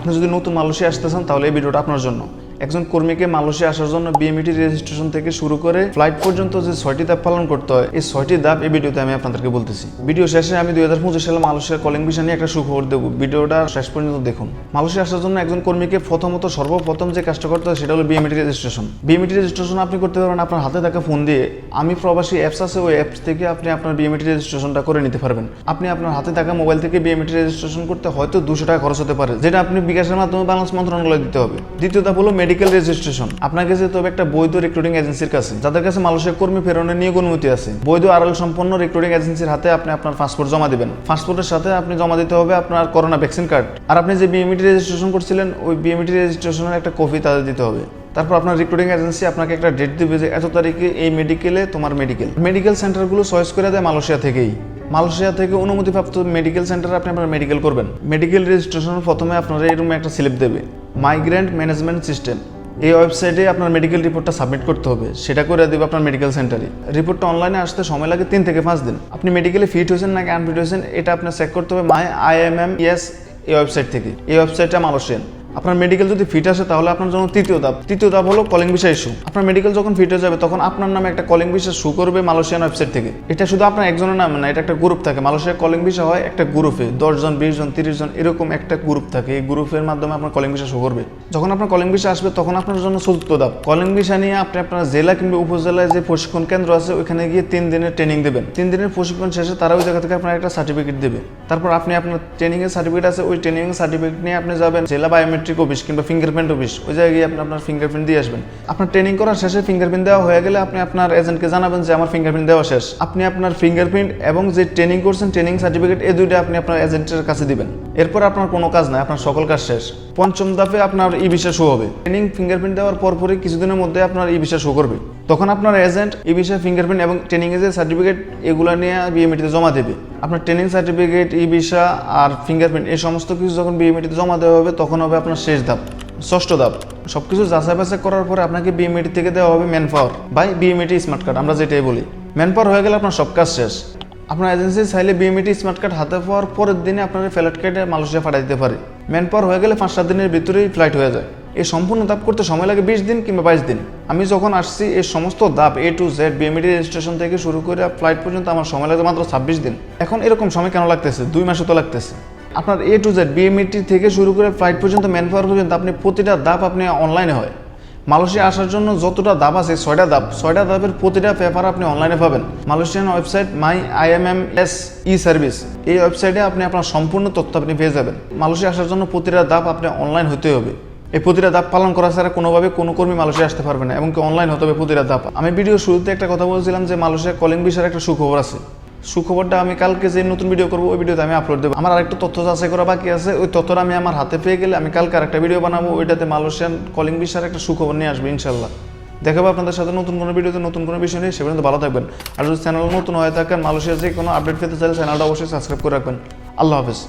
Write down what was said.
আপনি যদি নতুন মালয়েশিয়া আসতে চান তাহলে এই ভিডিওটা আপনার জন্য। একজন কর্মীকে মালয়েশিয়া আসার জন্য বিএমইটি রেজিস্ট্রেশন থেকে শুরু করে ফ্লাইট পর্যন্ত যে ছয়টি ধাপ পালন করতে হয়, এই ছয়টি ধাপ এই ভিডিওতে আমি আপনাদেরকে বলতেছি। ভিডিও শেষে আমি দুই হাজার পঁচিশ সালে মালয়েশিয়ার কলিং ভিসা নিয়ে একটা সুখবর দেবো। ভিডিওটা শেষ পর্যন্ত দেখুন। মালয়েশিয়া আসার জন্য একজন কর্মীকে প্রথমত সর্বপ্রথম যে কাজটা করতে হয় সেটা হলো বিএমইটি রেজিস্ট্রেশন বিএমইটি রেজিস্ট্রেশন আপনি করতে পারবেন আপনার হাতে থাকা ফোন দিয়ে। আমি প্রবাসী অ্যাপস আছে, ওই অ্যাপস থেকে আপনি আপনার বিএমইটি রেজিস্ট্রেশনটা করে নিতে পারবেন। আপনি আপনার হাতে থাকা মোবাইল থেকে বিএমইটি রেজিস্ট্রেশন করতে হয়তো দুশো টাকা খরচ হতে পারে, যেটা আপনি বিকাশের মাধ্যমে ব্যালেন্স মন্ত্রণালয়ে দিতে হবে। দ্বিতীয় ধাপ হলো মেডিকেল রেজিস্ট্রেশন আপনার কাছে তবে একটা বৈধ রিক্রুটিং এজেন্সির কাছে। যাদের কাছে মালয়েশিয়া কর্মী প্রেরণের নিয়োগ অনুমতি আছে। বৈধ আড়াল সম্পন্ন রিক্রুটিং এজেন্সির হাতে আপনি আপনার পাসপোর্ট জমা দিবেন। পাসপোর্টের সাথে আপনি জমা দিতে হবে আপনার করোনা ভ্যাকসিন কার্ড আর আপনি যে বিএমইটি রেজিস্ট্রেশন করছিলেন, ওই বিএমইটি রেজিস্ট্রেশনের একটা কপি তাদের দিতে হবে। তারপর আপনার রিক্রুটিং এজেন্সি আপনাকে একটা ডেট দিবে যে এত তারিখে এই মেডিকেলে তোমার মেডিকেল মেডিকেল সেন্টারগুলো চয়েস করে দেয় মালয়েশিয়া থেকেই। মালয়েশিয়া থেকে অনুমতিপ্রাপ্ত মেডিকেল সেন্টারে আপনি আপনার মেডিকেল করবেন। মেডিকেল রেজিস্ট্রেশনের প্রথমে আপনার এই রুমে একটা স্লিপ দেবে। মাইগ্রেন্ট ম্যানেজমেন্ট সিস্টেম এই ওয়েবসাইটে আপনার মেডিকেল রিপোর্টটা সাবমিট করতে হবে। সেটা করে দেবে আপনার মেডিকেল সেন্টারে রিপোর্টটা অনলাইনে আসতে সময় লাগে তিন থেকে পাঁচ দিন। আপনি মেডিকেলে ফিট হয়েছেন নাকি আনফিট হয়েছেন, এটা আপনার চেক করতে হবে my I M M S এই ওয়েবসাইট থেকে। এই ওয়েবসাইটটা মালয়েশিয়ান। আপনার মেডিকেল যদি ফিট আসে, তাহলে আপনার জন্য তৃতীয় ধাপ। তৃতীয় ধাপ হলো কলিং ভিসা ইস্যু আপনার মেডিকেল যখন ফিট হয়ে যাবে, তখন আপনার নামে একটা কলিং ভিসা শু করবে মালয়েশিয়ান ওয়েবসাইট থেকে। এটা শুধু আপনার একজনের নামে না, এটা একটা গ্রুপ থাকে। মালয়েশিয়ার কলিং ভিসা হয় একটা গ্রুপে দশজন বিশ জন, তিরিশ জন, এরকম একটা গ্রুপ থাকে। এই গ্রুপের মাধ্যমে আপনার কলিং ভিসা শো করবে। যখন আপনার কলিং ভিসা আসবে, তখন আপনার জন্য চতুর্থ ধাপ। কলিং ভিসা নিয়ে আপনি আপনার জেলা কিংবা উপজেলায় যে প্রশিক্ষণ কেন্দ্র আছে, ওইখানে গিয়ে তিন দিনের ট্রেনিং দেবেন। তিন দিনের প্রশিক্ষণ শেষে তারা ওই জায়গা থেকে আপনার একটা সার্টিফিকেট দেবে। তারপর আপনি আপনার ট্রেনিং এর সার্টিফিকেট আছে, ওই ট্রেনিং সার্টিফিকেট নিয়ে আপনি যাবেন জেলা বায়োমেট্রিক অফিস কিংবা ফিঙ্গারপ্রিন্ট অফিস ওই জায়গায় গিয়ে আপনি আপনার ফিঙ্গারপ্রিন্ট দিয়ে আসবেন। আপনার ট্রেনিং করার শেষে ফিঙ্গারপ্রিন্ট দেওয়া হয়ে গেলে আপনি আপনার এজেন্টকে জানাবেন যে আমার ফিঙ্গারপ্রিন্ট দেওয়া শেষ। আপনি আপনার ফিঙ্গারপ্রিন্ট এবং যে ট্রেনিং করছেন ট্রেনিং সার্টিফিকেট এই দুইটা আপনি আপনার এজেন্টের কাছে দিবেন। এরপর আপনার কোনো কাজ নাই, আপনার সকল কাজ শেষ। পঞ্চম ধাপে আপনার ই ভিসা শো হবে। ট্রেনিং ফিঙ্গারপ্রিন্ট দেওয়ার পরপরই কিছুদিনের মধ্যে আপনার ই ভিসা শো করবে। তখন আপনার এজেন্ট ই ভিসা ফিঙ্গারপ্রিন্ট এবং ট্রেনিং যে সার্টিফিকেট এগুলো নিয়ে বিএমইটিতে জমা দেবে। আপনার ট্রেনিং সার্টিফিকেট ই ভিসা আর ফিঙ্গারপ্রিন্ট এই সমস্ত কিছু যখন বিএমইটিতে জমা দেওয়া হবে, তখন হবে আপনার শেষ ধাপ, ষষ্ঠ ধাপ। সব কিছু যাচাই বাছাই করার পরে আপনাকে বিএমইটি থেকে দেওয়া হবে man power by BMET smart card আমরা যেটাই বলি। ম্যান পাওয়ার হয়ে গেলে আপনার সব কাজ শেষ। আপনার এজেন্সি চাইলে বিএমইটি স্মার্ট কার্ড হাতে পাওয়ার পরের দিনে আপনার ফ্লাইট কার্ডে মালয়েশিয়া পাঠিয়ে দিতে পারে। ম্যান পাওয়ার হয়ে গেলে পাঁচ সাত দিনের ভিতরেই ফ্লাইট হয়ে যায়। এই সম্পূর্ণ ধাপ করতে সময় লাগে বিশ দিন কিংবা বাইশ দিন। আমি যখন আসছি, এই সমস্ত ধাপ A to Z BMET registration থেকে শুরু করে ফ্লাইট পর্যন্ত আমার সময় লাগে মাত্র ছাব্বিশ দিন। এখন এরকম সময় কেন লাগতেছে? দুই মাসও তো লাগতেছে। আপনার এ টু জেড বিএমইটি থেকে শুরু করে ফ্লাইট পর্যন্ত ম্যান পাওয়ার পর্যন্ত আপনি প্রতিটা ধাপ আপনি অনলাইনে হয়। মালয়েশিয়া আসার জন্য যতটা ধাপ আছে, ছয়টা ধাপ ছয়টা ধাপের প্রতিটা পেপার আপনি অনলাইনে পাবেন। Malaysian website my I M M IMMS e service. এই ওয়েবসাইটে আপনি আপনার সম্পূর্ণ তথ্য আপনি পেয়ে যাবেন। মালয়েশিয়া আসার জন্য প্রতিটা ধাপ আপনি অনলাইন হতে হবে। এই প্রতিটা ধাপ পালন করা ছাড়া কোনোভাবে কোনো কর্মী মালয়েশিয়া আসতে পারবে না এবং অনলাইন হতে হবে প্রতিটা ধাপ আমি ভিডিও শুরুতে একটা কথা বলছিলাম যে মালয়েশিয়া কলিং বিষয়ের একটা সুখবর আছে। সুখবরটা আমি কালকে যে নতুন ভিডিও করব, ওই ভিডিওতে আমি আপলোড দেবো। আমার আরেকটা তথ্য যাচাই করা বাকি আছে, ওই তথ্যটা আমি আমার হাতে পেয়ে গেলে আমি কালকে আরেকটা ভিডিও বানাবো, ওইটাতে মালয়েশিয়ান কলিং বিষয়ের একটা সুখবর নিয়ে আসবে ইনশাল্লাহ দেখাবো আপনাদের সাথে নতুন কোনো ভিডিওতে নতুন কোনো বিষয় নিয়ে, সে পর্যন্ত ভালো থাকবেন। আর যদি চ্যানেল নতুন হয়ে থাকেন মালয়েশিয়ার যে কোনো আপডেট পেতে চাইলে চ্যানেলটা অবশ্যই সাবস্ক্রাইব করে রাখবেন। আল্লাহ হাফেজ।